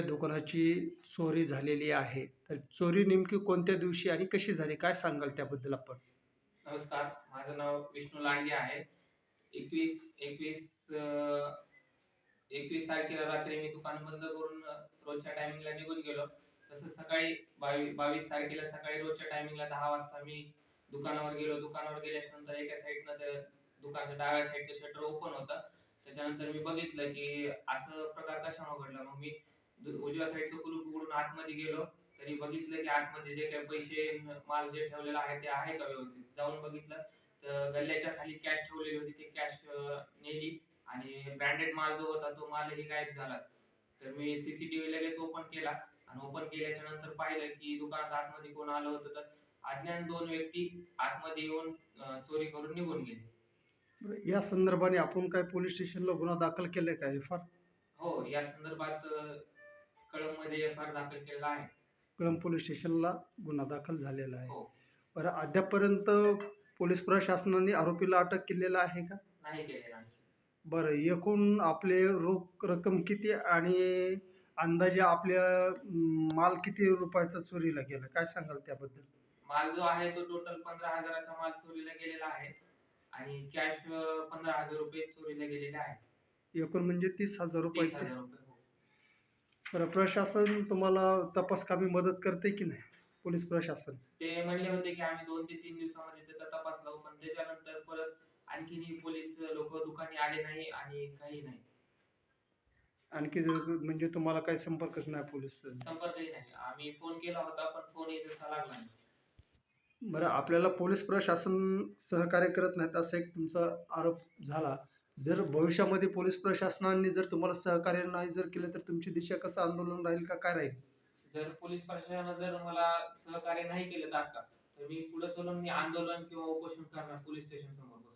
दुकानाची चोरी झालेली आहे. तर चोरी नेमकी कोणत्या दिवशी आणि कशी झाली? काय सांगाल त्याबद्दल आपण? नमस्कार माझं नाव विष्णू लांडगे आहे. एकवीस एकवीस एकवीस तारखेला रात्री मी दुकान बंद करून रोजच्या टायमिंगला निघून गेलो. तसंच सकाळी बावीस बावीस तारखेला सकाळी रोजच्या टायमिंगला दहा वाजता मी दुकानावर गेलो. दुकानावर गेल्यानंतर एका साईडनं ते दुकानाच्या डाव्या साईडचं शटर ओपन होतं. त्याच्यानंतर मी बघितलं की असं प्रकार कशामुळे घडला? मग मी उजव्या साईडचं कुलूप उघडून आतमध्ये गेलो तरी बघितलं की आतमध्ये जे काही पैसे माल जे ठेवलेला आहे ते आहे का व्यवस्थित? जाऊन बघितलं तर गल्ल्याच्या खाली कॅश ठेवलेली होती ते कॅश नेली आणि ब्रँडेड माल जो होता तो मालही गायब झाला. तर मी सीसीटीव्ही लगेच ओपन केला आणि ओपन केल्याच्यानंतर पाहिलं की दुकानात आतमध्ये कोण आलं होतं तर अज्ञान दोन व्यक्ती आतमध्ये येऊन चोरी करून निघून गेले. या संदर्भाने आपण काय पोलीस स्टेशनला गुन्हा दाखल केलाय का एफ हो या संदर्भात कळममध्ये एफ आर दाखल केलेला आहे. कळंब पोलीस स्टेशनला गुन्हा दाखल झालेला आहे. हो. बरं अद्यापर्यंत पोलीस प्रशासनाने आरोपीला अटक केलेला आहे का? नाही केलेला आणखी. बरं एकूण आपले रोख रक्कम किती आणि अंदाजे आपल्या अं, माल किती रुपयाचा चोरीला गेला? काय सांगाल त्याबद्दल? माल जो आहे तो टोटल पंधरा हजाराचा माल चोरीला गेलेला आहे आणि कॅश पंधरा हजार रुपये चोरीला गेलेले आहे. एकूण म्हणजे तीस हजार तीस रुपयाचे. हजार रुपये हो. बरं प्रशासन तुम्हाला तपास कामी मदत करते की नाही? पोलीस प्रशासन? ते म्हणले होते की आम्ही दोन ते तीन दिवसामध्ये त्याचा तपास लावू पण त्याच्यानंतर परत आणखीनही पोलीस लोक दुकानी आले नाही आणि काही नाही. आणखी जर म्हणजे तुम्हाला काही संपर्कच नाही पोलीस? संपर्कही नाही. आम्ही फोन केला होता पण फोनही तसा लागला नाही. बरं आपल्याला पोलीस प्रशासन सहकार्य करत नाहीत असा एक तुमचा आरोप झाला. जर भविष्यामध्ये पोलीस प्रशासनाने जर तुम्हाला सहकार्य नाही जर केलं तर तुमची दिशा कसं आंदोलन राहील का? काय राहील? जर पोलीस प्रशासनानं जर मला सहकार्य नाही केलं तर आता तर मी पुढे चलून मी आंदोलन किंवा उपोषण करणार पोलीस स्टेशन समोर.